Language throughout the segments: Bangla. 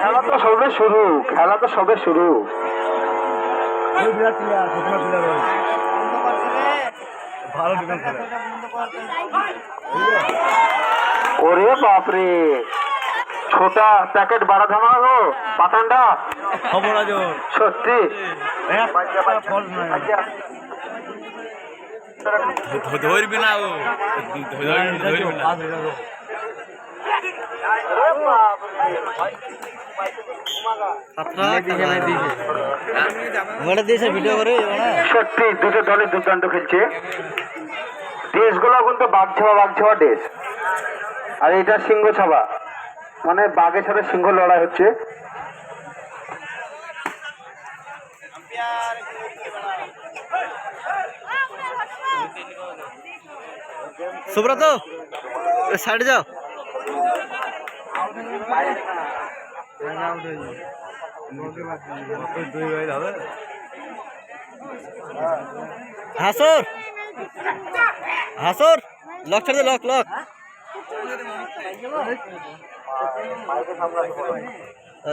খেলা তো সবে শুরু খেলা তো সবে শুরু। ভালো ডিফেন্স ওরে বাপরে ছোটা প্যাকেট বাড়া ধামা গো পাঠানটা খবর আজ সত্যি ধরবি না ও ধরবি না পাস হয়ে যাবে মোবাইলটা দিয়েছে ভিডিও করে সত্যি দুটো দলে দুর্দান্ত খেলছে। দেশগুলো কিন্তু বাঘ ছাওয়া বাঘ ছাওয়া দেশ। আর এটা সিংহ ছাওয়া মানে বাঘের সাথে সিংহ লড়াই হচ্ছে। সুব্রত সাইড যাও। হাসর হাসর লক ছেড়ে দে লক লক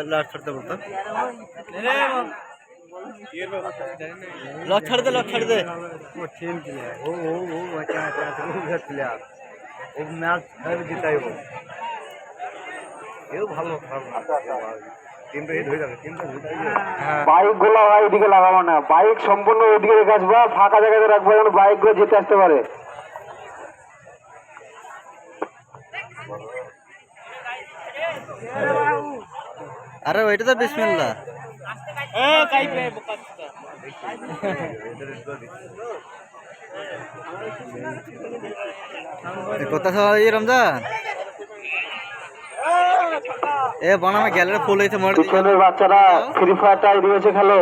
লক ছাড়তে বলতো লক ছাড় দে লক ছাড় দে वो टीम प्लेयर वो वो वो बच्चा अच्छा वो घर प्लेयर वो मैच हर জিতাই वो এও ভালো টিমটা হিট হয়ে বাইকগুলো এইদিকে লাগাবো না। বাইক সম্পূর্ণ ওইদিকে রেখে আসব ফাঁকা জায়গাতে রাখব যেন বাইকগুলো যেতে আসতে পারে। আরে ওইটা তো বিসমিল্লাহ। এ কোথা সবাই রমজান? এ বনামে গ্যালারি ফুল হয়েছে মোড় পিছনের বাচ্চারা ফ্রি ফায়ারটা এইদিকে এসে খেলো।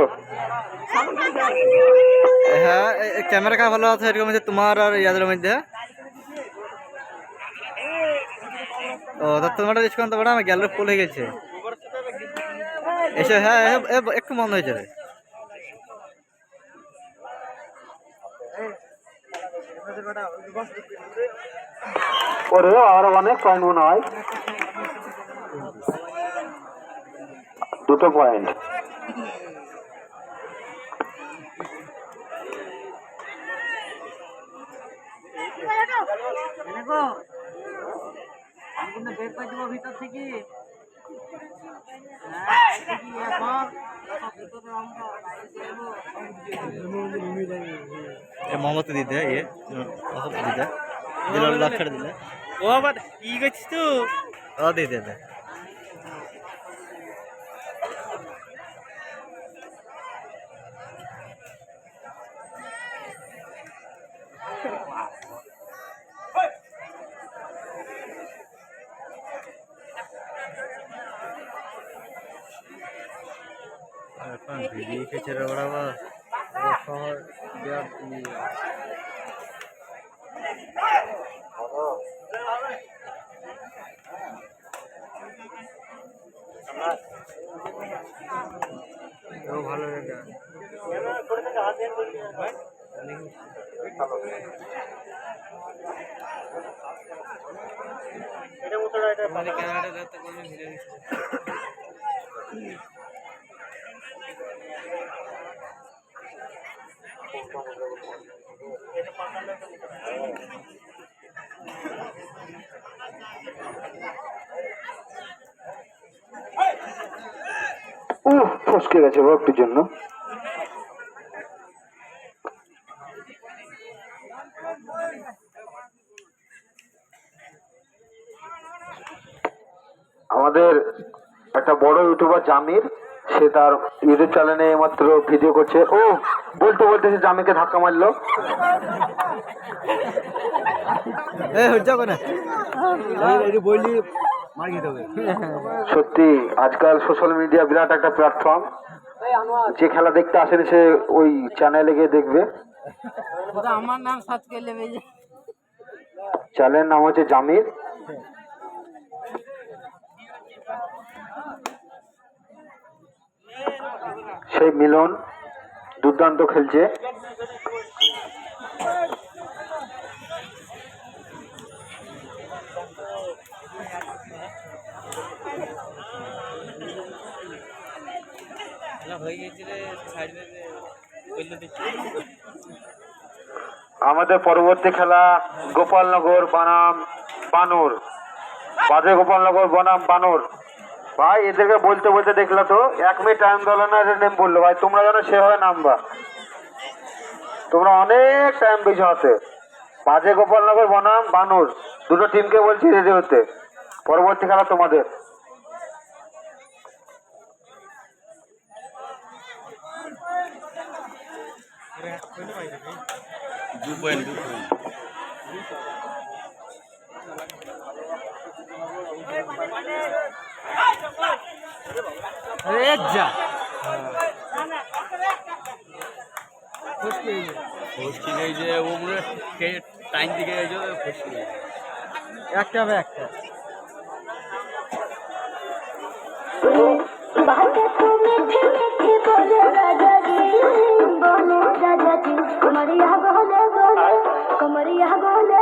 হ্যাঁ ক্যামেরা কা ভালো আছে? এরকম হচ্ছে তোমার আর ইয়াদের মধ্যে? ও তা তোমার রিস্ক বড় আমার গ্যালারি ফুল হয়ে গেছে। এসে হ্যাঁ একটু বন্ধ হয়ে যাবে ওরে আর অনেক পয়েন্ট মনে হয়। দুটো পয়েন্ট আমি কিন্তু বের করে দেবো ভিতর থেকে দিতে। ইয়ে দিতে দিলে লাখ দিলে। ও আবার ই গেছিস তো। ও দিয়ে দেবে এখন ভিডিও খেছে রে বড়াবা শহর বিরাট ইয়ে। এও ভালো জায়গা ফসকে গেছে একটুর জন্য আমাদের একটা ইউটিউবার জামির সে তার ইউটিউব চ্যানেলে মাত্র ভিডিও করছে। ও বলতে বলতে সে জামিরকে ধাক্কা মারলো। সত্যি আজকাল সোশ্যাল মিডিয়া বিরাট একটা প্ল্যাটফর্ম যে খেলা দেখতে আসেনি সে ওই চ্যানেলে গিয়ে দেখবে। আমার নাম সার্চ করলে চ্যানেলের নাম হচ্ছে জামির। সেই মিলন দুর্দান্ত খেলছে। আমাদের পরবর্তী খেলা গোপালনগর বনাম বানর। বাজে গোপালনগর বনাম বানর। ভাই এদেরকে বলতে বলতে দেখল তো এক মিনিট টাইম দিল না এদের নেম বলল। ভাই তোমরা যেন সেভাবে নামবা তোমরা অনেক টাইম বেশি হতে বাজে গোপালনগর বনাম বানুর দুটো টিমকে বলছি রেডি হতে। পরবর্তী খেলা তোমাদের। দু পয়েন্ট দু পয়েন্ট রেজা ফুসকি নেই যে উপরে টাইম দিকে এসে ফুসকি একটা হবে একটা। কমরিয়া গোলে গোলে কমরিয়া গোলে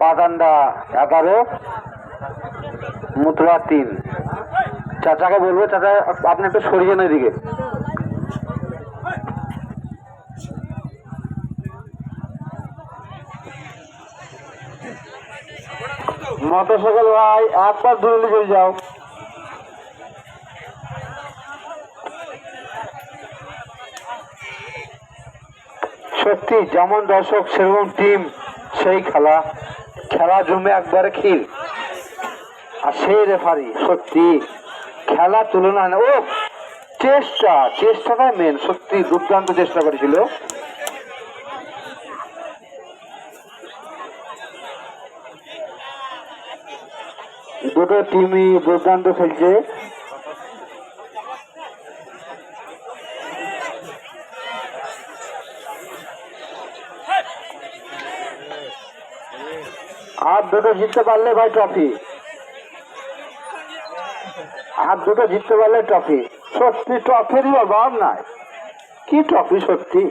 পাতান্ডা এগারো মুতরা তিন। চাচাকে বলব, চাচা, আপনি একটু সরিয়ে না এদিকে। মোটরসাইকেল ভাই, একবার দূরে চলে যাও। সত্যি, যেমন দর্শক, সেরকম টিম সেই খেলা। খেলা জমে একবারে ক্ষীর। আর সেই রেফারি সত্যি, খেলা তুলনা ও, চেষ্টা, চেষ্টাটাই মেন সত্যি, দুর্দান্ত চেষ্টা করেছিল। দুটো টিমই দুর্দান্ত খেলছে আর দুটো জিততে পারলে ভাই ট্রফি। আর দুটো জিততে পারলে ট্রফি। সত্যি ট্রফিরই অভাব নাই। কি ট্রফি সত্যি?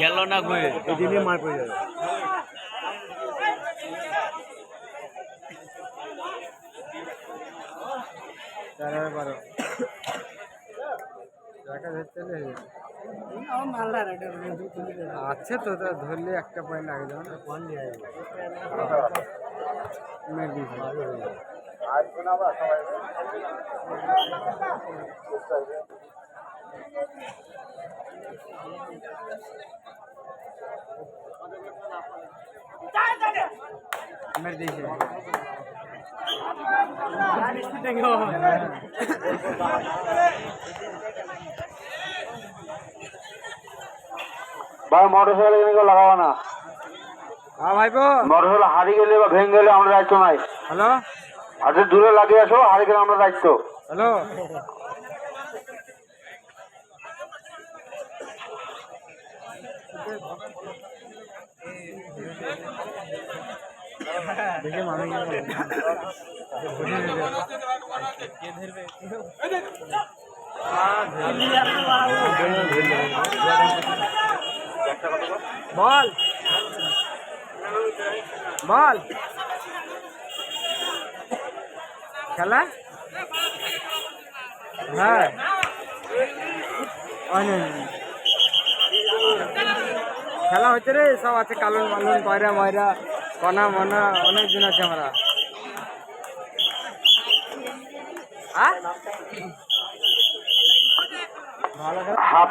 গেল না গয়ে এদিনে মার পড়ে যাবে। আছে তো ধরলে একটা পয়েন্ট আগে যাবে না পয়েন্ট নিয়ে ভাই মোটরসাইকেল এখানে কেউ লাগাবো না। হ্যাঁ, মোটরসাইকেল হারিয়ে গেলে বা ভেঙে গেলে আমরা দায়িত্ব নাই। হ্যালো? হাতে দূরে লাগিয়ে আসো হারিয়ে গেলে আমরা দায়িত্ব। হ্যালো? দেখে মানুষ ধরবে বল? বল। খেলা? হ্যাঁ। খেলা হচ্ছে রে, সব আছে, কালুন, মালুন কয়রা ময়রা কনা মনা, অনেক দিন আছে আমরা। হাফ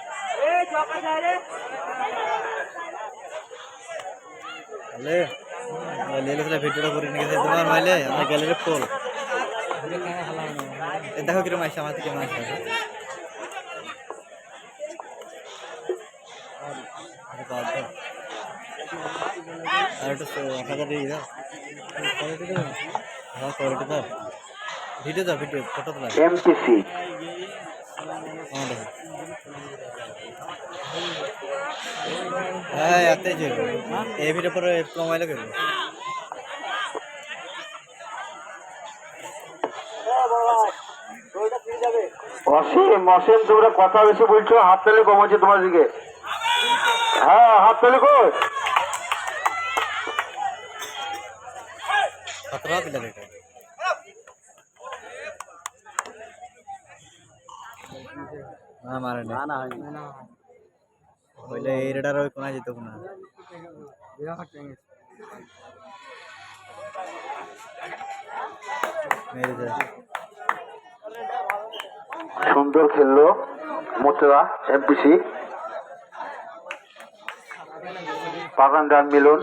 তাহলে লেলে ভিডিওটা করে নিয়ে গেছে। তোমার মাইলে আমার গ্যালারি ফুল দেখো কীরকম আসছে আমার থেকে আসছে আরে একটু এক হাজার দিয়ে দাও। কোয়ালিটি দাও। হ্যাঁ কোয়ালিটি দাও। ভিডিও দাও, ভিডিও ফটো তোলা এমপিসি হ্যাঁ দেখো হ্যাঁ এতেই চলবে এই ভিডিও পরে মোবাইলে অসীম অসীম তোমরা কথা বেশি বলছো হাত তালি কম হচ্ছে তোমার দিকে। হ্যাঁ হাত তালি কই? না না। হইলে এই রেডার ওই কোনায় যেত না। সুন্দর খেললো মোতরা এমপিসি ডান মিলন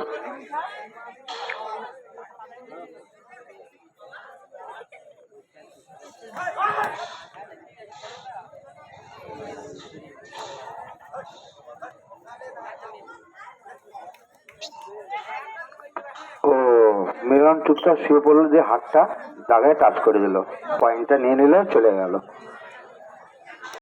ও মিলন চুপচাপ শুয়ে পড়ল যে হাতটা জায়গায় টাচ করে দিল। পয়েন্টটা নিয়ে নিলে, চলে গেল।